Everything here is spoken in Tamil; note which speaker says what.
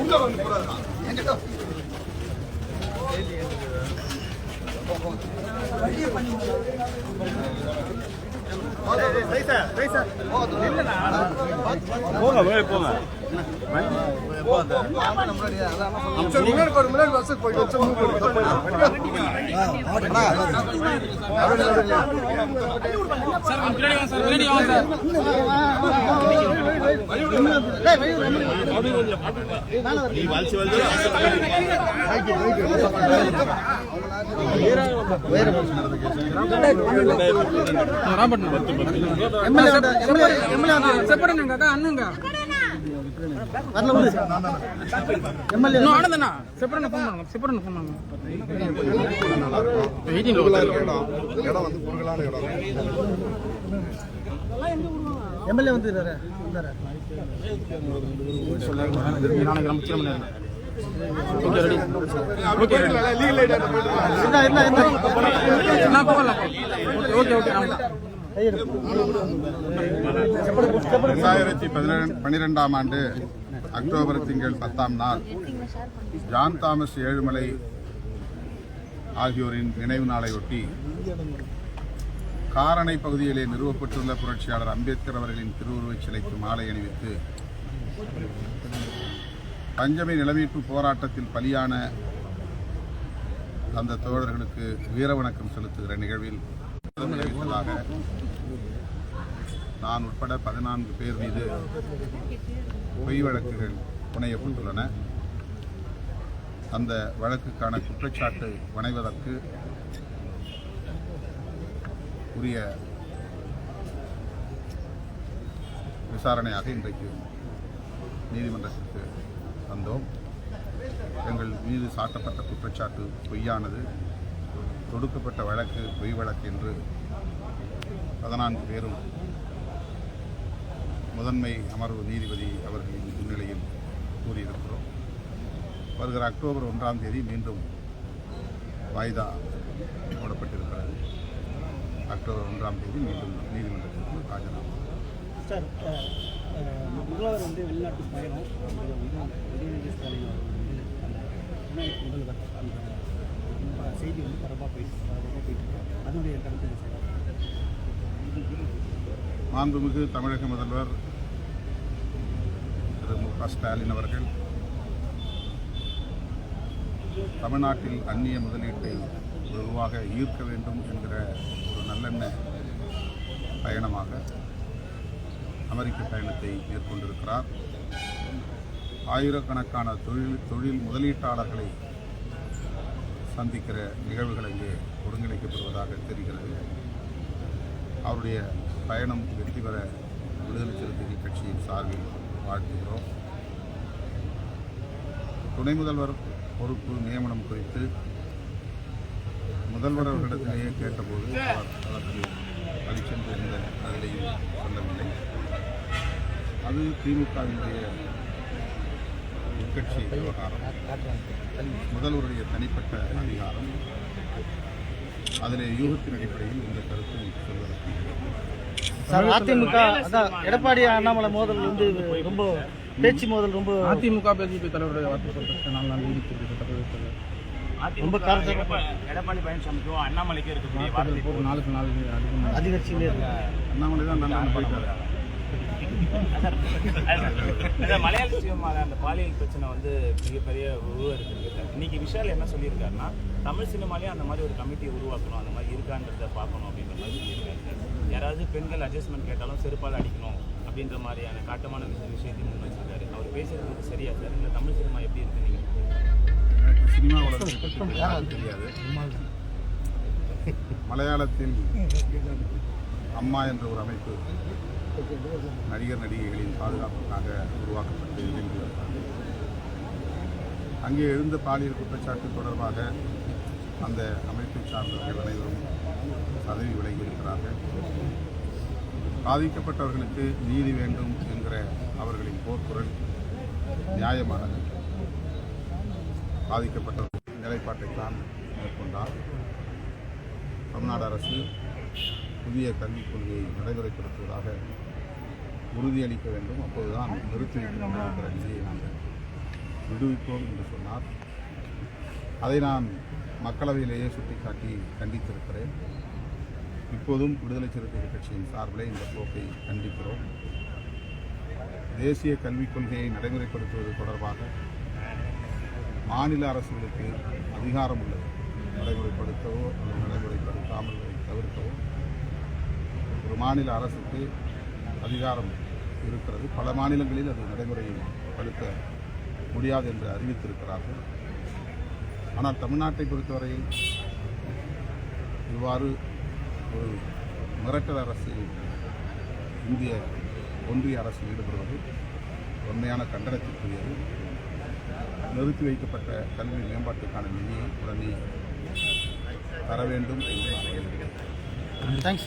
Speaker 1: உள்ள வந்து கிட்ட நீயே போங்க.
Speaker 2: చెప్పండి కాక అన్నంగా నువ్వు ఆడదన్నా చెప్పండి ఫోన్ பண்ணணும் చెప్పండి ఫోన్ பண்ணணும் வெயிட்டிங்
Speaker 3: இடம் வந்து குறுகலான இடம்
Speaker 1: எம்எல்ஏ வந்து
Speaker 3: பன்னிரெண்டாம் ஆண்டு அக்டோபர் திங்கள் பத்தாம் நாள் ஜான் தாமஸ் ஏழுமலை ஆகியோரின் நினைவு நாளையொட்டி காரணை பகுதியிலே நிறுவப்பட்டுள்ள புரட்சியாளர் அம்பேத்கர் அவர்களின் திருவுருவச் சிலைக்கு மாலை அணிவித்து பஞ்சமி நிலமீட்பு போராட்டத்தில் பலியான அந்த தோழர்களுக்கு வீரவணக்கம் செலுத்துகிற நிகழ்வில் நான் உட்பட பதினான்கு பேர் மீது பொய் வழக்குகள் புனையப்பட்டுள்ளன அந்த வழக்குக்கான குற்றச்சாட்டு வணைவதற்கு உரிய விசாரணையாக இன்றைக்கு நீதிமன்றத்திற்கு வந்தோம். எங்கள் மீது சாட்டப்பட்ட குற்றச்சாட்டு பொய்யானது. தொடுக்கப்பட்ட வழக்கு பொய் வழக்கு என்று பதினான்கு பேரும் முதன்மை அமர்வு நீதிபதி அவர்களின் முன்னிலையில் கூறியிருக்கிறோம். வருகிற அக்டோபர் ஒன்றாம் தேதி மீண்டும் வாய்தா போடப்பட்டிருக்கிறது. அக்டோபர் ஒன்றாம் தேதி மீண்டும் நீதிமன்றத்திற்கு ஆஜராகும்.
Speaker 1: சார் முதல்வர் வந்து வெளிநாட்டு பயணம் முதல்வர் அந்த செய்தி வந்து பரவாக போயிட்டு போயிட்டு. அதனுடைய கருத்து சார்?
Speaker 3: மாண்புமிகு தமிழக முதல்வர் திரு மு க ஸ்டாலின் அவர்கள் தமிழ்நாட்டில் அந்நிய முதலீட்டை வெகுவாக ஈர்க்க வேண்டும் என்கிற நல்லெண்ண பயணமாக அமெரிக்க பயணத்தை மேற்கொண்டிருக்கிறார். ஆயிரக்கணக்கான தொழில் தொழில் முதலீட்டாளர்களை சந்திக்கிற நிகழ்வுகள் இங்கே ஒருங்கிணைக்கப்படுவதாக தெரிகிறது. அவருடைய பயணம் வெற்றி பெற விடுதலை சிறுத்தைகள் கட்சியின் சார்பில் வாழ்த்துகிறோம். துணை முதல்வர் பொறுப்பு நியமனம் குறித்து முதல்வர் அவர்களிடத்திலேயே கேட்டபோது அவர் அதற்கு வழிச்சென்று எந்த பதிலையும் சொல்லவில்லை. அது திமுகவினுடைய உட்கட்சி விவகாரம் முதல்வருடைய தனிப்பட்ட அதிகாரம். அதிலே யூகத்தின் அடிப்படையில் இந்த கருத்து சொல்வதற்கு
Speaker 1: அதிமுக எடப்பாடி அண்ணாமலை மோதல் வந்து ரொம்ப பேச்சு மோதல் ரொம்ப
Speaker 2: அதிமுக பிஜேபி தலைவருடைய வார்த்தை நீடிச்சிருக்கு சட்டப்பேரவை
Speaker 1: ரொம்ப
Speaker 4: எடப்பாடி பழனிசாமிக்கும் அண்ணாமலைக்கும் இருக்கக்கூடிய வார்த்தை
Speaker 2: நாளுக்கு நாள்
Speaker 1: அதிகரிச்சுட்டே இருக்கு.
Speaker 3: அண்ணாமலை தான்
Speaker 4: அந்த மலையாள சினிமாவில் அந்த பாலியல் பிரச்சனை வந்து மிகப்பெரிய உருவம் இருக்கு இன்னைக்கு விஷால் என்ன சொல்லியிருக்காருன்னா தமிழ் சினிமாலேயே அந்த மாதிரி ஒரு கமிட்டியை உருவாக்கணும் அந்த மாதிரி இருக்கான்றத பார்க்கணும் அப்படின்ற மாதிரி சொல்லியிருக்காரு. யாராவது பெண்கள் அட்ஜஸ்ட்மெண்ட் கேட்டாலும் செருப்பால் அடிக்கணும் அப்படின்ற மாதிரியான காட்டமான விஷய- விஷயத்தையும் முன் வச்சிருக்காரு. அவர் பேசுறது சரியா சார்? இந்த தமிழ் சினிமா எப்படி இருக்கு நீங்க
Speaker 3: எனக்கு சினிமா உலகத்தை தெரியாது. மலையாளத்தில் அம்மா என்ற ஒரு அமைப்பு நடிகர் நடிகைகளின் பாதுகாப்புக்காக உருவாக்கப்பட்டு இயங்கி அங்கே எழுந்த பாலியல் குற்றச்சாட்டு தொடர்பாக அந்த அமைப்பை சார்ந்தவர்கள் அனைவரும் பதவி விலகியிருக்கிறார்கள். பாதிக்கப்பட்டவர்களுக்கு நீதி வேண்டும் என்கிற அவர்களின் போர்க்குரல் நியாயமானது. பாதிக்கப்பட்டவர்கள் நிலைப்பாட்டைத்தான் மேற்கொண்டார். தமிழ்நாடு அரசு புதிய கல்விக் கொள்கையை நடைமுறைப்படுத்துவதாக உறுதியளிக்க வேண்டும். அப்போதுதான் நிறுத்தி வைக்கின்ற நிலையை நாங்கள் விடுவிப்போம் என்று சொன்னார். அதை நான் மக்களவையிலேயே சுட்டிக்காட்டி கண்டித்திருக்கிறேன். இப்போதும் விடுதலை சிறுத்தைகள் கட்சியின் சார்பிலே இந்த போக்கை கண்டிக்கிறோம். தேசிய கல்விக் கொள்கையை நடைமுறைப்படுத்துவது தொடர்பாக மாநில அரசுகளுக்கு அதிகாரம் உள்ளது. நடைமுறைப்படுத்தவோ அல்லது நடைமுறைப்படுத்தாமல் தவிர்க்கவோ ஒரு மாநில அரசுக்கு அதிகாரம் இருக்கிறது. பல மாநிலங்களில் அது நடைமுறைப்படுத்த முடியாது என்று அறிவித்திருக்கிறார்கள். ஆனால் தமிழ்நாட்டை பொறுத்தவரையில் இவ்வாறு ஒரு மிரட்டல் அரசில் இந்திய ஒன்றிய அரசு ஈடுபடுவது உண்மையான கண்டனத்திற்குரியது. நிறுத்தி வைக்கப்பட்ட கல்வி மேம்பாட்டுக்கான நிதியை உடனே தர வேண்டும் என்று நான்
Speaker 1: தேங்க்ஸ்